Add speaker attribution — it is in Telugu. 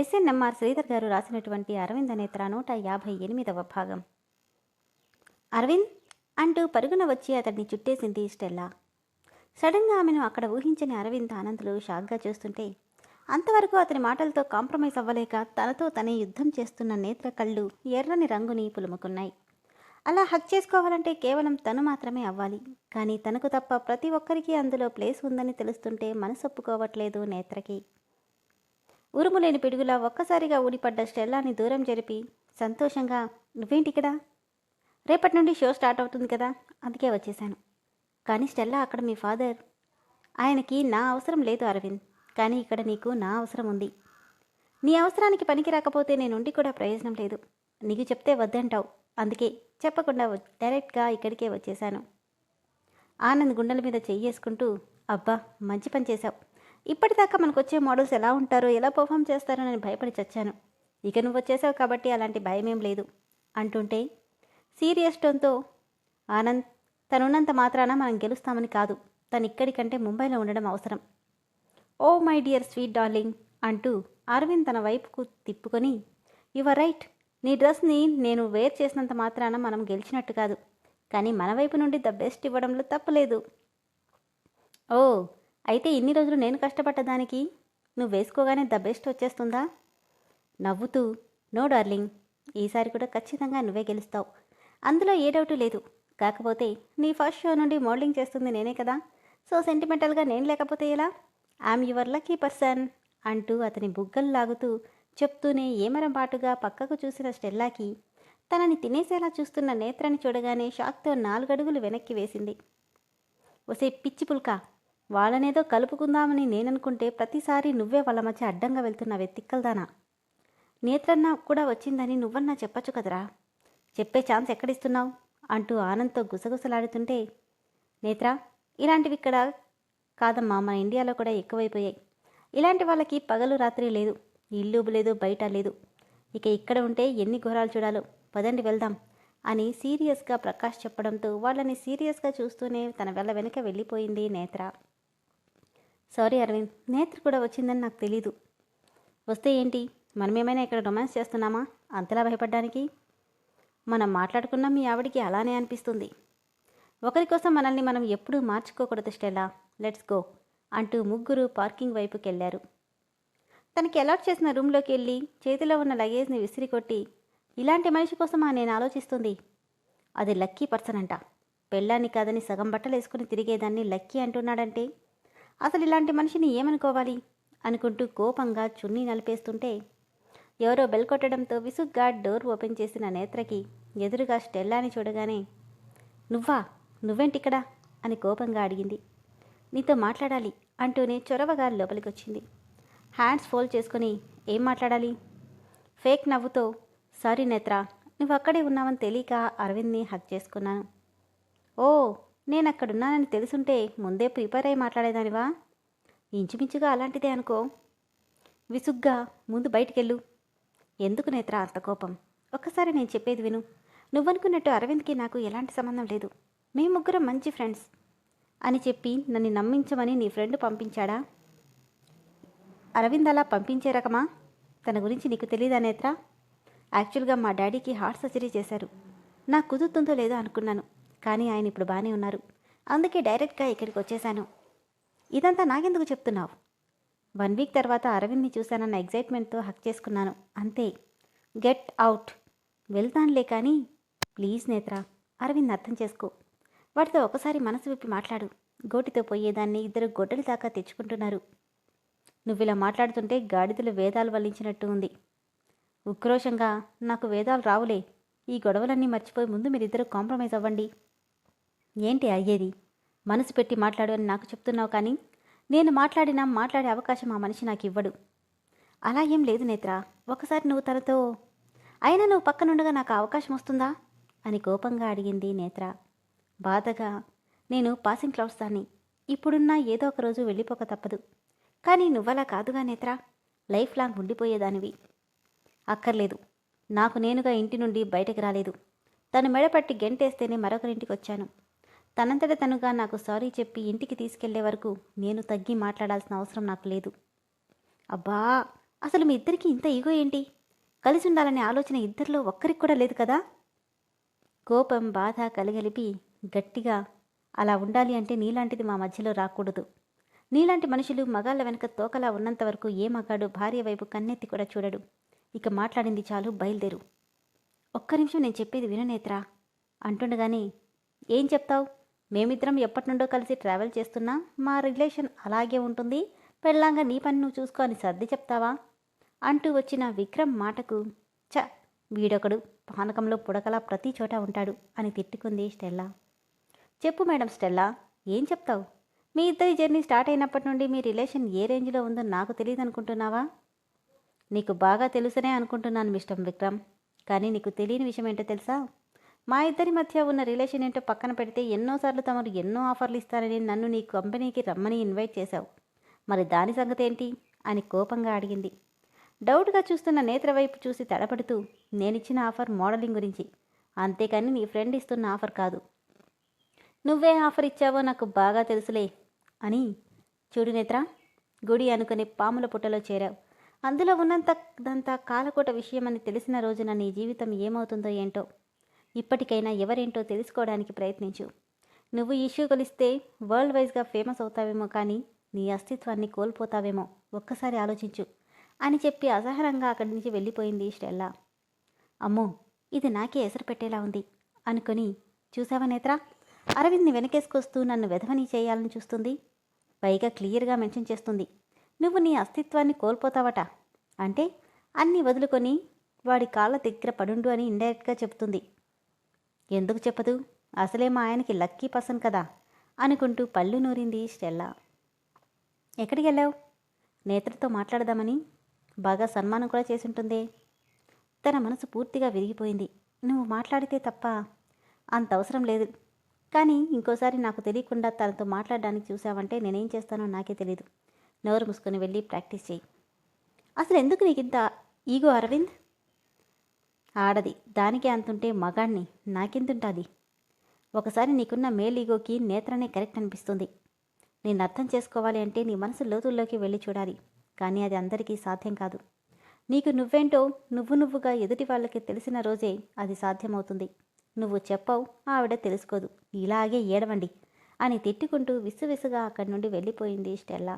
Speaker 1: ఎస్ఎన్ఎంఆర్ శ్రీధర్ గారు రాసినటువంటి అరవింద నేత్ర నూట యాభై ఎనిమిదవ భాగం. అరవింద్ అంటూ పరుగున వచ్చి అతడిని చుట్టేసింది స్టెల్లా. సడన్గా ఆమెను అక్కడ ఊహించని అరవింద్ ఆనందులు షాక్గా చూస్తుంటే అంతవరకు అతని మాటలతో కాంప్రమైజ్ అవ్వలేక తనతో తనే యుద్ధం చేస్తున్న నేత్ర కళ్ళు ఎర్రని రంగుని పులుముకున్నాయి. అలా హక్ చేసుకోవాలంటే కేవలం తను మాత్రమే అవ్వాలి. కానీ తనకు తప్ప ప్రతి ఒక్కరికి అందులో ప్లేస్ ఉందని తెలుస్తుంటే మనసొప్పుకోవట్లేదు నేత్రకి. ఉరుములేని పిడుగులా ఒక్కసారిగా ఊడిపడ్డ స్టెల్లాని దూరం జరిపి సంతోషంగా నువ్వేంటి ఇక్కడ రేపటి నుండి షో స్టార్ట్ అవుతుంది కదా అందుకే వచ్చేసాను కానీ స్టెల్లా అక్కడ మీ ఫాదర్. ఆయనకి నా అవసరం లేదు అరవింద్ కానీ ఇక్కడ నీకు నా అవసరం ఉంది. నీ అవసరానికి పనికి రాకపోతే నేనుండి కూడా ప్రయోజనం లేదు. నీకు చెప్తే వద్దంటావు. అందుకే చెప్పకుండా డైరెక్ట్గా ఇక్కడికే వచ్చేసాను ఆనంద్ గుండెల మీద చెయ్యేసుకుంటూ అబ్బా మంచి పని చేశావు. ఇప్పటిదాకా మనకు వచ్చే మోడల్స్ ఎలా ఉంటారో ఎలా పర్ఫామ్ చేస్తారో నేను భయపడి చచ్చాను. ఇక నువ్వు వచ్చేసావు కాబట్టి అలాంటి భయం ఏం లేదు. అంటుంటే సీరియస్ టోన్తో ఆనంద్ తనున్నంత మాత్రాన మనం గెలుస్తామని కాదు. తను ఇక్కడికంటే ముంబైలో ఉండడం అవసరం. Oh my dear sweet darling అంటూ అరవింద్ తన వైపుకు తిప్పుకొని యువర్ రైట్. నీ డ్రెస్ని నేను వేర్ చేసినంత మాత్రాన మనం గెలిచినట్టు కాదు. కానీ మన వైపు నుండి ద బెస్ట్ ఇవ్వడంలో తప్పులేదు ఓ అయితే ఇన్ని రోజులు నేను కష్టపడ్డదానికి నువ్వు వేసుకోగానే ద బెస్ట్ వచ్చేస్తుందా? నవ్వుతూ నో డార్లింగ్ ఈసారి కూడా ఖచ్చితంగా నువ్వే గెలుస్తావు. అందులో ఏ డౌట్ లేదు. కాకపోతే నీ ఫస్ట్ షో నుండి మోడలింగ్ చేస్తుంది నేనే కదా. సో సెంటిమెంటల్గా నేను లేకపోతే ఎలా? ఐఎమ్ యువర్ లక్కీ పర్సన్ అంటూ అతని బుగ్గలు లాగుతూ చెప్తూనే ఏమరం పాటుగా పక్కకు చూసిన స్టెల్లాకి తనని తినేసేలా చూస్తున్న నేత్రని చూడగానే షాక్తో నాలుగడుగులు వెనక్కి వేసింది. ఒసే పిచ్చి పుల్కా వాళ్ళనేదో కలుపుకుందామని నేననుకుంటే ప్రతిసారి నువ్వే వాళ్ళ మధ్య అడ్డంగా వెళ్తున్నావే తిక్కల్దానా. నేత్రన్న కూడా వచ్చిందని నువ్వన్నా చెప్పచ్చు కదరా. చెప్పే ఛాన్స్ ఎక్కడిస్తున్నావు? అంటూ ఆనంద్తో గుసగుసలాడుతుంటే నేత్ర ఇలాంటివి ఇక్కడ కాదమ్మా మన ఇండియాలో కూడా ఎక్కువైపోయాయి. ఇలాంటి వాళ్ళకి పగలు రాత్రి లేదు ఇల్లు లేదు బయట లేదు. ఇక ఇక్కడ ఉంటే ఎన్ని ఘోరాలు చూడాలో. పదండి వెళ్దాం అని సీరియస్గా ప్రకాష్ చెప్పడంతో వాళ్ళని సీరియస్గా చూస్తూనే తన వెళ్ళ వెనుక వెళ్ళిపోయింది నేత్ర. సారీ అరవింద్ నేత్ర కూడా వచ్చిందని నాకు తెలీదు. వస్తే ఏంటి? మనమేమైనా ఇక్కడ రొమాన్స్ చేస్తున్నామా? అంతలా భయపడ్డానికి? మనం మాట్లాడుకున్న మీ ఆవిడికి అలానే అనిపిస్తుంది. ఒకరి కోసం మనల్ని మనం ఎప్పుడూ మార్చుకోకూడదు స్టెల్లా. లెట్స్ గో అంటూ ముగ్గురు పార్కింగ్ వైపుకి వెళ్ళారు తనకి అలాట్ చేసిన రూమ్లోకి వెళ్ళి చేతిలో ఉన్న లగేజ్ని విసిరికొట్టి ఇలాంటి మనిషి కోసమా నేను ఆలోచిస్తుంది? అది లక్కీ పర్సన్ అంట. పెళ్ళాన్ని కాదని సగం బట్టలు వేసుకుని తిరిగేదాన్ని లక్కీ అంటున్నాడంటే అసలు ఇలాంటి మనిషిని ఏమనుకోవాలి? అనుకుంటూ కోపంగా చున్నీ నలిపేస్తుంటే ఎవరో బెల్ కొట్టడంతో విసుగ్గా డోర్ ఓపెన్ చేసిన నేత్రకి ఎదురుగా స్టెల్లాని చూడగానే నువ్వా? నువ్వేంటిక్కడా? అని కోపంగా అడిగింది. నీతో మాట్లాడాలి అంటూనే చొరవగా లోపలికొచ్చింది. హ్యాండ్స్ ఫోల్డ్ చేసుకొని ఏం మాట్లాడాలి? ఫేక్ నవ్వుతో సారీ నేత్ర నువ్వు అక్కడే ఉన్నావని తెలియక అరవింద్ని హక్ చేసుకున్నాను. ఓ నేను అక్కడున్నానని తెలుసుంటే ముందే ప్రిపేర్ అయి మాట్లాడేదానివా? ఇంచుమించుగా అలాంటిదే అనుకో. విసుగ్గా ముందు బయటికెళ్ళు. ఎందుకు నేత్ర అంత కోపం? ఒక్కసారి నేను చెప్పేది విను. నువ్వనుకున్నట్టు అరవింద్కి నాకు ఎలాంటి సంబంధం లేదు. మేము ముగ్గురం మంచి ఫ్రెండ్స్. అని చెప్పి నన్ను నమ్మించమని నీ ఫ్రెండ్ పంపించాడా? అరవింద్ అలా పంపించే రకమా? తన గురించి నీకు తెలియదా నేత్ర? యాక్చువల్గా మా డాడీకి హార్ట్ సర్జరీ చేశారు. నాకు కుదురుతుందో లేదో అనుకున్నాను. కానీ ఆయన ఇప్పుడు బాగానే ఉన్నారు. అందుకే డైరెక్ట్గా ఇక్కడికి వచ్చేసాను ఇదంతా నాకెందుకు చెప్తున్నావు? వన్ వీక్ తర్వాత అరవింద్ని చూశానన్న ఎగ్జైట్మెంట్తో హక్ చేసుకున్నాను. అంతే. Get out. వెళ్తానులే కానీ ప్లీజ్ నేత్ర అరవింద్ అర్థం చేసుకో. వాటితో ఒకసారి మనసు విప్పి మాట్లాడు. గోటితో పోయేదాన్ని ఇద్దరు గొడ్డలు దాకా తెచ్చుకుంటున్నారు. నువ్వు ఇలా మాట్లాడుతుంటే గాడిదలు వేదాలు వల్లించినట్టు ఉంది. ఉక్రోషంగా నాకు వేదాలు రావులే. ఈ గొడవలన్నీ మర్చిపోయి ముందు మీరిద్దరు కాంప్రమైజ్ అవ్వండి. ఏంటి అయ్యేది? మనసు పెట్టి మాట్లాడు అని నాకు చెప్తున్నావు కానీ నేను మాట్లాడినా మాట్లాడే అవకాశం ఆ మనిషి నాకు ఇవ్వడు. అలా ఏం లేదు నేత్ర. ఒకసారి నువ్వు తనతో అయినా నువ్వు పక్కనుండగా నాకు అవకాశం వస్తుందా? అని కోపంగా అడిగింది నేత్ర. బాధగా నేను పాసింగ్ క్లౌడ్స్ దాన్ని. ఇప్పుడున్నా ఏదో ఒక రోజు వెళ్ళిపోక తప్పదు. కానీ నువ్వలా కాదుగా నేత్ర. లైఫ్ లాంగ్ ఉండిపోయేదానివి. అక్కర్లేదు. నాకు నేనుగా ఇంటి నుండి బయటకు రాలేదు. తను మెడపట్టి గెంటేస్తేనే మరొకరింటికి వచ్చాను. తనంతట తనుగా నాకు సారీ చెప్పి ఇంటికి తీసుకెళ్ళే వరకు నేను తగ్గి మాట్లాడాల్సిన అవసరం నాకు లేదు. అబ్బా అసలు మీ ఇద్దరికి ఇంత ఈగో ఏంటి? కలిసి ఉండాలనే ఆలోచన ఇద్దరిలో ఒక్కరికి కూడా లేదు కదా? కోపం బాధ కలగలిపి గట్టిగా అలా ఉండాలి అంటే నీలాంటిది మా మధ్యలో రాకూడదు. నీలాంటి మనుషులు మగాళ్ళ వెనక తోకలా ఉన్నంత వరకు ఏ మగాడు భార్య వైపు కన్నెత్తి కూడా చూడడు. ఇక మాట్లాడింది చాలు బయలుదేరు. ఒక్క నిమిషం నేను చెప్పేది విననేత్రా అంటుండగానే ఏం చెప్తావు? మేమిద్దరం ఎప్పటి నుండో కలిసి ట్రావెల్ చేస్తున్నా మా రిలేషన్ అలాగే ఉంటుంది. పెళ్ళాంగా నీ పని నువ్వు చూసుకొని సర్ది చెప్తావా? అంటూ వచ్చిన విక్రమ్ మాటకు చ వీడొకడు. పానకంలో పుడకలా ప్రతి చోట ఉంటాడు అని తిట్టుకుంది స్టెల్లా. చెప్పు మేడం స్టెల్లా ఏం చెప్తావు? మీ ఇద్దరి జర్నీ స్టార్ట్ అయినప్పటి నుండి మీ రిలేషన్ ఏ రేంజ్లో ఉందో నాకు తెలియదు అనుకుంటున్నావా నీకు బాగా తెలుసనే అనుకుంటున్నాను మిస్టర్ విక్రమ్. కానీ నీకు తెలియని విషయం ఏంటో తెలుసా? మా ఇద్దరి మధ్య ఉన్న రిలేషన్ ఏంటో పక్కన పెడితే ఎన్నోసార్లు తమరు ఎన్నో ఆఫర్లు ఇస్తారని నన్ను నీ కంపెనీకి రమ్మని ఇన్వైట్ చేశావు. మరి దాని సంగతి ఏంటి? అని కోపంగా అడిగింది. డౌట్గా చూస్తున్న నేత్ర వైపు చూసి తడపడుతూ నేనిచ్చిన ఆఫర్ మోడలింగ్ గురించి. అంతేకాని నీ ఫ్రెండ్ ఇస్తున్న ఆఫర్ కాదు. నువ్వే ఆఫర్ ఇచ్చావో నాకు బాగా తెలుసులే అని చూడు నేత్ర గుడి అనుకుని పాముల పుట్టలో చేరావు. అందులో ఉన్నంత దంతా కాలకోట విషయమని తెలిసిన రోజున నీ జీవితం ఏమవుతుందో ఏంటో ఇప్పటికైనా ఎవరేంటో తెలుసుకోవడానికి ప్రయత్నించు. నువ్వు ఇష్యూ కొలిస్తే వరల్డ్ వైజ్గా ఫేమస్ అవుతావేమో కానీ నీ అస్తిత్వాన్ని కోల్పోతావేమో. ఒక్కసారి ఆలోచించు. అని చెప్పి అసహనంగా అక్కడి నుంచి వెళ్ళిపోయింది స్టెల్లా. అమ్మో ఇది నాకే ఎసరు పెట్టేలా ఉంది అనుకొని చూసావా నేత్ర? అరవింద్ని వెనకేసుకొస్తూ నన్ను వెధవని చేయాలని చూస్తుంది. పైగా క్లియర్గా మెన్షన్ చేస్తుంది. నువ్వు నీ అస్తిత్వాన్ని కోల్పోతావట. అంటే అన్నీ వదులుకొని వాడి కాళ్ళ దగ్గర పడుండు అని ఇండైరెక్ట్గా చెప్తుంది ఎందుకు చెప్పదు? అసలే మా ఆయనకి లక్కీ పసన్ కదా అనుకుంటూ పళ్ళు నూరింది స్టెల్లా. ఎక్కడికి వెళ్ళావు? నేత్రతో మాట్లాడదామని. బాగా సన్మానం కూడా చేసుంటుందే. తన మనసు పూర్తిగా విరిగిపోయింది. నువ్వు మాట్లాడితే తప్ప అంత అవసరం లేదు. కానీ ఇంకోసారి నాకు తెలియకుండా తనతో మాట్లాడడానికి చూసావంటే నేనేం చేస్తానో నాకే తెలియదు నోరు మూసుకొని వెళ్ళి ప్రాక్టీస్ చేయి. అసలు ఎందుకు నీకు ఇంత ఈగో అరవింద్? ఆడది. దానికే అంతుంటే మగాణ్ణి నాకెంతుంటుంది? ఒకసారి నీకున్న మేలీగోకి నేత్రనే కరెక్ట్ అనిపిస్తుంది. నేను అర్థం చేసుకోవాలి అంటే నీ మనసు లోతుల్లోకి వెళ్ళి చూడాలి. కానీ అది అందరికీ సాధ్యం కాదు. నీకు నువ్వేంటో నువ్వు నువ్వుగా ఎదుటి వాళ్ళకి తెలిసిన రోజే అది సాధ్యమవుతుంది. నువ్వు చెప్పవు ఆవిడ తెలుసుకోదు. ఇలాగే ఏడవండి అని తిట్టుకుంటూ విసువిసుగా అక్కడి నుండి వెళ్ళిపోయింది స్టెల్లా.